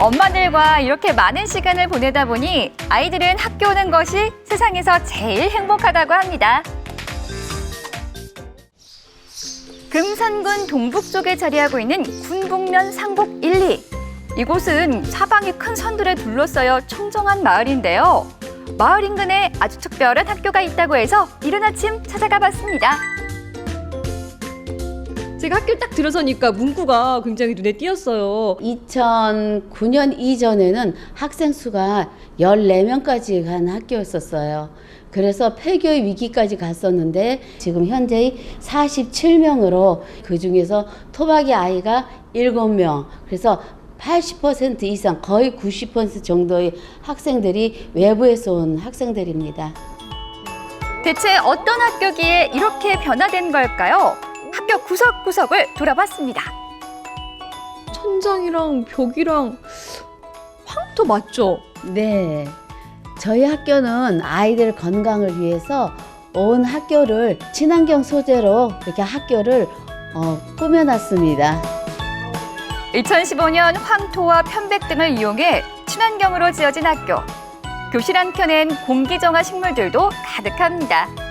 엄마들과 이렇게 많은 시간을 보내다 보니 아이들은 학교 오는 것이 세상에서 제일 행복하다고 합니다. 금산군 동북 쪽에 자리하고 있는 군북면 상복 1, 2. 이곳은 사방이 큰 산들에 둘러싸여 청정한 마을인데요. 마을 인근에 아주 특별한 학교가 있다고 해서 이른 아침 찾아가 봤습니다. 제가 학교 딱 들어서니까 문구가 굉장히 눈에 띄었어요. 2009년 이전에는 학생 수가 14명까지 간 학교였었어요. 그래서 폐교의 위기까지 갔었는데 지금 현재 47명으로 그 중에서 토박이 아이가 7명. 그래서 80% 이상 거의 90% 정도의 학생들이 외부에서 온 학생들입니다. 대체 어떤 학교기에 이렇게 변화된 걸까요? 학교 구석구석을 돌아봤습니다. 천장이랑 벽이랑 황토 맞죠? 네. 저희 학교는 아이들 건강을 위해서 온 학교를 친환경 소재로 이렇게 학교를 어, 꾸며놨습니다. 2015년 황토와 편백 등을 이용해 친환경으로 지어진 학교. 교실 한켠엔 공기정화 식물들도 가득합니다.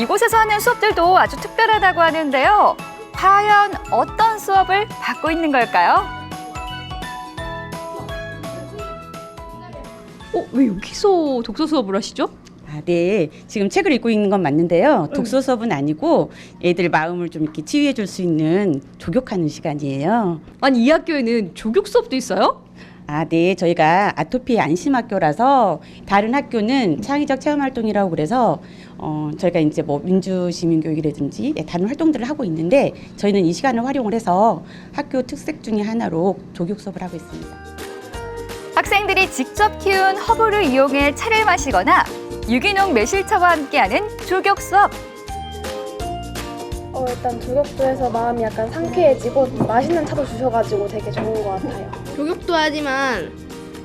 이곳에서 하는 수업들도 아주 특별하다고 하는데요. 과연 어떤 수업을 받고 있는 걸까요? 어, 왜 여기서 독서 수업을 하시죠? 아, 네. 지금 책을 읽고 있는 건 맞는데요. 독서 수업은 아니고 애들 마음을 좀 이렇게 치유해 줄 수 있는 조격하는 시간이에요. 아니, 이 학교에는 조교 수업도 있어요? 아, 네. 저희가 아토피 안심학교라서 다른 학교는 창의적 체험 활동이라고 그래서 어, 저희가 이제 뭐 민주 시민 교육이라든지 네, 다른 활동들을 하고 있는데 저희는 이 시간을 활용을 해서 학교 특색 중에 하나로 조격 수업을 하고 있습니다. 학생들이 직접 키운 허브를 이용해 차를 마시거나 유기농 매실차와 함께하는 조격 수업. 어, 일단 조격도해서 마음이 약간 상쾌해지고 맛있는 차도 주셔가지고 되게 좋은 것 같아요. 교육도 하지만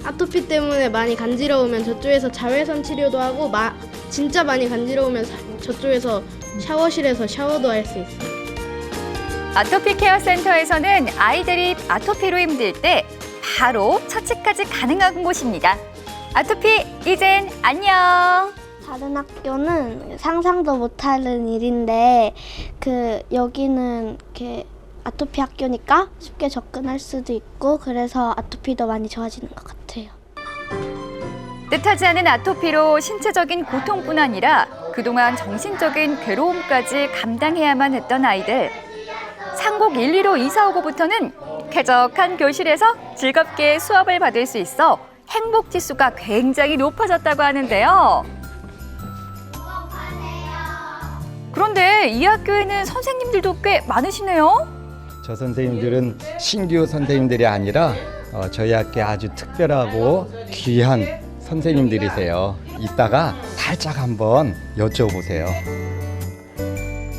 아토피 때문에 많이 간지러우면 저쪽에서 자외선 치료도 하고 마, 진짜 많이 간지러우면 사- 저쪽에서 샤워실에서 샤워도 할 수 있어요. 아토피 케어 센터에서는 아이들이 아토피로 힘들 때 바로 처치까지 가능한 곳입니다. 아토피 이젠 안녕. 다른 학교는 상상도 못하는 일인데 그 여기는 이렇게 아토피 학교니까 쉽게 접근할 수도 있고 그래서 아토피도 많이 좋아지는 것 같아요. 뜻하지 않은 아토피로 신체적인 고통뿐 아니라 그동안 정신적인 괴로움까지 감당해야만 했던 아이들. 상곡 1, 2로 이사 오고부터는 쾌적한 교실에서 즐겁게 수업을 받을 수 있어 행복 지수가 굉장히 높아졌다고 하는데요. 그런데 이 학교에는 선생님들도 꽤 많으시네요. 저 선생님들은 신규 선생님들이 아니라 어, 저희 학교에 아주 특별하고 귀한 선생님들이세요. 이따가 살짝 한번 여쭤보세요.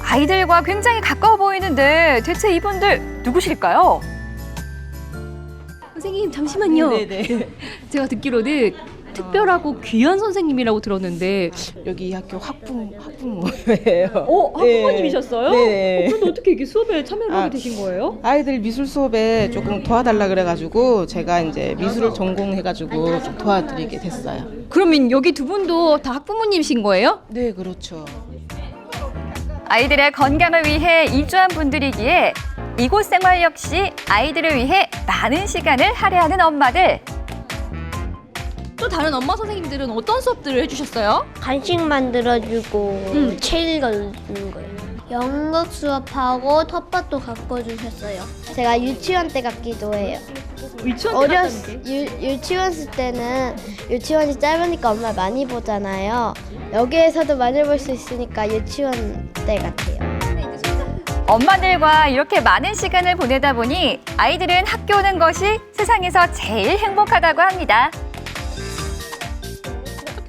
아이들과 굉장히 가까워 보이는데 대체 이분들 누구실까요? 선생님, 잠시만요. 네네. 제가 듣기로는 특별하고 귀한 선생님이라고 들었는데 여기 학교 학부모 학부모예요. 어, 학부모님이셨어요? 네. 어, 그런데 어떻게 이게 수업에 참여를 아. 하게 되신 거예요? 아이들 미술 수업에 조금 도와달라 그래가지고 제가 이제 미술을 전공해가지고 좀 도와드리게 됐어요. 그러면 여기 두 분도 다 학부모님이신 거예요? 네, 그렇죠. 아이들의 건강을 위해 이주한 분들이기에 이곳 생활 역시 아이들을 위해 많은 시간을 할애하는 엄마들. 또 다른 엄마 선생님들은 어떤 수업들을 해주셨어요? 간식 만들어주고 음. 책 읽어주는 거예요. 연극 수업하고 텃밭도 가꿔주셨어요. 제가 유치원 때 같기도 해요. 유치원 어렸 유, 유치원 때는 유치원이 짧으니까 엄마 많이 보잖아요. 여기에서도 많이 볼 수 있으니까 유치원 때 같아요. 엄마들과 이렇게 많은 시간을 보내다 보니 아이들은 학교 오는 것이 세상에서 제일 행복하다고 합니다.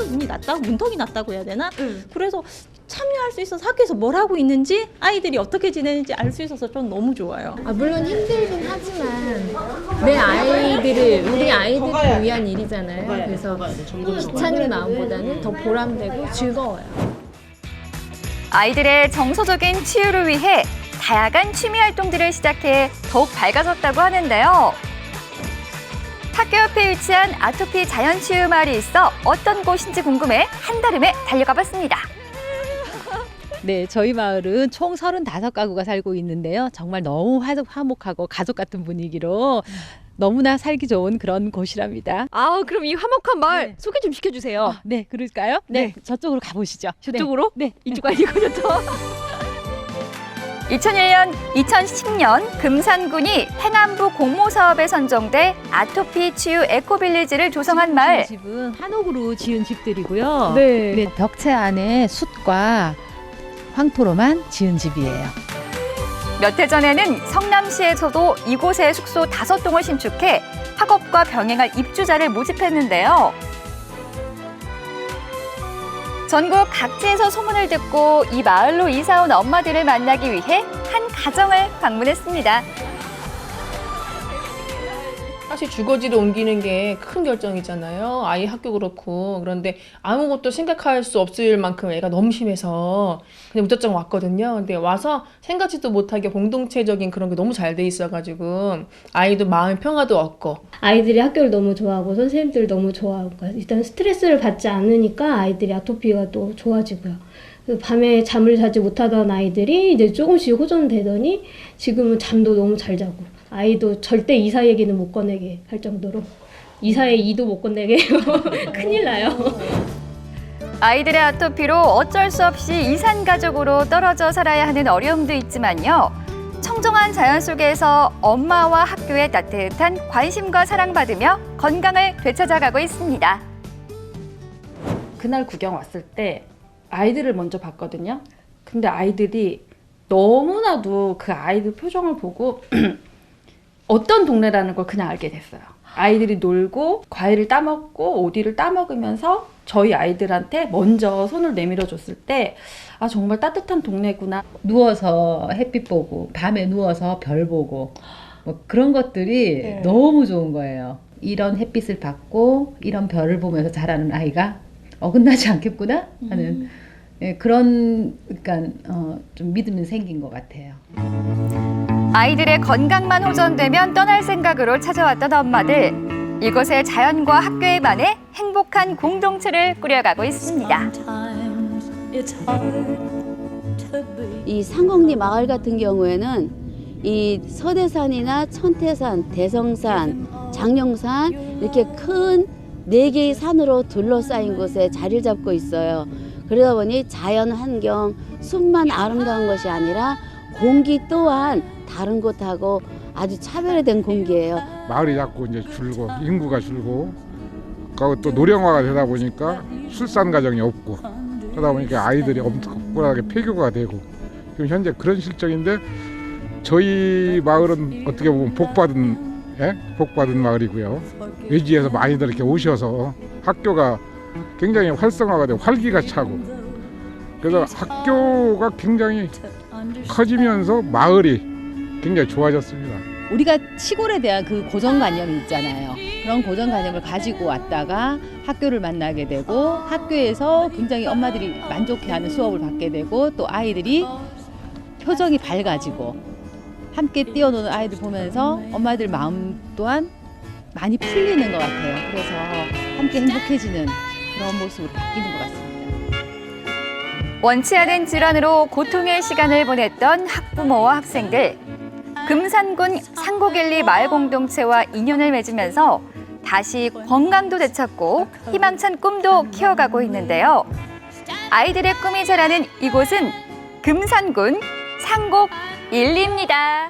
문이 났다고 문턱이 났다고 해야 되나? 그래서 참여할 수 있어서 학교에서 뭘 하고 있는지 아이들이 어떻게 지내는지 알 수 있어서 좀 너무 좋아요. 아, 물론 힘들긴 하지만 내 아이들을 우리 아이들을 위한 일이잖아요. 그래서 귀찮은 마음보다는 더 보람되고 즐거워요. 아이들의 정서적인 치유를 위해 다양한 취미 활동들을 시작해 더욱 밝아졌다고 하는데요. 학교 옆에 위치한 아토피 자연치유 마을이 있어 어떤 곳인지 궁금해 한달음에 달려가 봤습니다. 네, 저희 마을은 총 35가구가 살고 있는데요. 정말 너무 화- 화목하고 가족 같은 분위기로 너무나 살기 좋은 그런 곳이랍니다. 아, 그럼 이 화목한 마을 네. 소개 좀 시켜주세요. 네, 그럴까요? 네. 저쪽으로 가보시죠. 저쪽으로? 네, 네. 이쪽 아니고 저쪽. 2001년, 2010년 금산군이 행안부 공모 사업에 선정돼 아토피 치유 에코빌리지를 조성한 마을. 집은 한옥으로 지은 집들이고요. 네. 네, 벽체 안에 숯과 황토로만 지은 집이에요. 몇 해 전에는 성남시에서도 이곳에 숙소 다섯 동을 신축해 학업과 병행할 입주자를 모집했는데요. 전국 각지에서 소문을 듣고 이 마을로 이사 온 엄마들을 만나기 위해 한 가정을 방문했습니다. 사실 주거지를 옮기는 게 큰 결정이잖아요. 아이 학교 그렇고. 그런데 아무것도 생각할 수 없을 만큼 애가 너무 심해서 그냥 무작정 왔거든요. 근데 와서 생각지도 못하게 공동체적인 그런 게 너무 잘 돼 있어가지고 아이도 마음 평화도 얻고 아이들이 학교를 너무 좋아하고 선생님들을 너무 좋아하고 일단 스트레스를 받지 않으니까 아이들이 아토피가 또 좋아지고요. 그 밤에 잠을 자지 못하던 아이들이 이제 조금씩 호전되더니 지금은 잠도 너무 잘 자고 아이도 절대 이사 얘기는 못 꺼내게 할 정도로 이사의 이도 못 꺼내게 해요. 큰일 나요. 아이들의 아토피로 어쩔 수 없이 이산 가족으로 떨어져 살아야 하는 어려움도 있지만요. 청정한 자연 속에서 엄마와 학교의 따뜻한 관심과 사랑받으며 건강을 되찾아가고 있습니다. 그날 구경 왔을 때 아이들을 먼저 봤거든요. 근데 아이들이 너무나도 그 아이들 표정을 보고 어떤 동네라는 걸 그냥 알게 됐어요. 아이들이 놀고 과일을 따먹고 오디를 따먹으면서 저희 아이들한테 먼저 손을 내밀어 줬을 때 아 정말 따뜻한 동네구나. 누워서 햇빛 보고 밤에 누워서 별 보고 뭐 그런 것들이 네. 너무 좋은 거예요. 이런 햇빛을 받고 이런 별을 보면서 자라는 아이가 어긋나지 않겠구나 하는 예, 그런 그러니까 어, 좀 믿음이 생긴 것 같아요. 아이들의 건강만 호전되면 떠날 생각으로 찾아왔던 엄마들. 이곳의 자연과 학교에 반해 행복한 공동체를 꾸려가고 있습니다. 이 상곡리 마을 같은 경우에는 이 서대산이나 천태산, 대성산, 장룡산 이렇게 큰 네 개의 산으로 둘러싸인 곳에 자리를 잡고 있어요. 그러다 보니 자연 환경, 숲만 아름다운 것이 아니라 공기 또한 다른 곳하고 아주 차별화된 공기예요. 마을이 자꾸 이제 줄고 인구가 줄고 또 노령화가 되다 보니까 출산 가정이 없고 그러다 보니까 아이들이 엄청나게 폐교가 되고 지금 현재 그런 실정인데 저희 마을은 어떻게 보면 복받은 예? 복받은 마을이고요 외지에서 많이들 이렇게 오셔서 학교가 굉장히 활성화가 되고 활기가 차고 그래서 학교가 굉장히 커지면서 마을이 굉장히 좋아졌습니다. 우리가 시골에 대한 그 고정관념이 있잖아요. 그런 고정관념을 가지고 왔다가 학교를 만나게 되고 학교에서 굉장히 엄마들이 만족해하는 수업을 받게 되고 또 아이들이 표정이 밝아지고 함께 뛰어노는 아이들 보면서 엄마들 마음 또한 많이 풀리는 것 같아요. 그래서 함께 행복해지는 그런 모습으로 바뀌는 것 같습니다. 원치 않은 질환으로 고통의 시간을 보냈던 학부모와 학생들. 금산군 상고길리 마을 공동체와 인연을 맺으면서 다시 건강도 되찾고 희망찬 꿈도 키워가고 있는데요. 아이들의 꿈이 자라는 이곳은 금산군 상곡 1리입니다.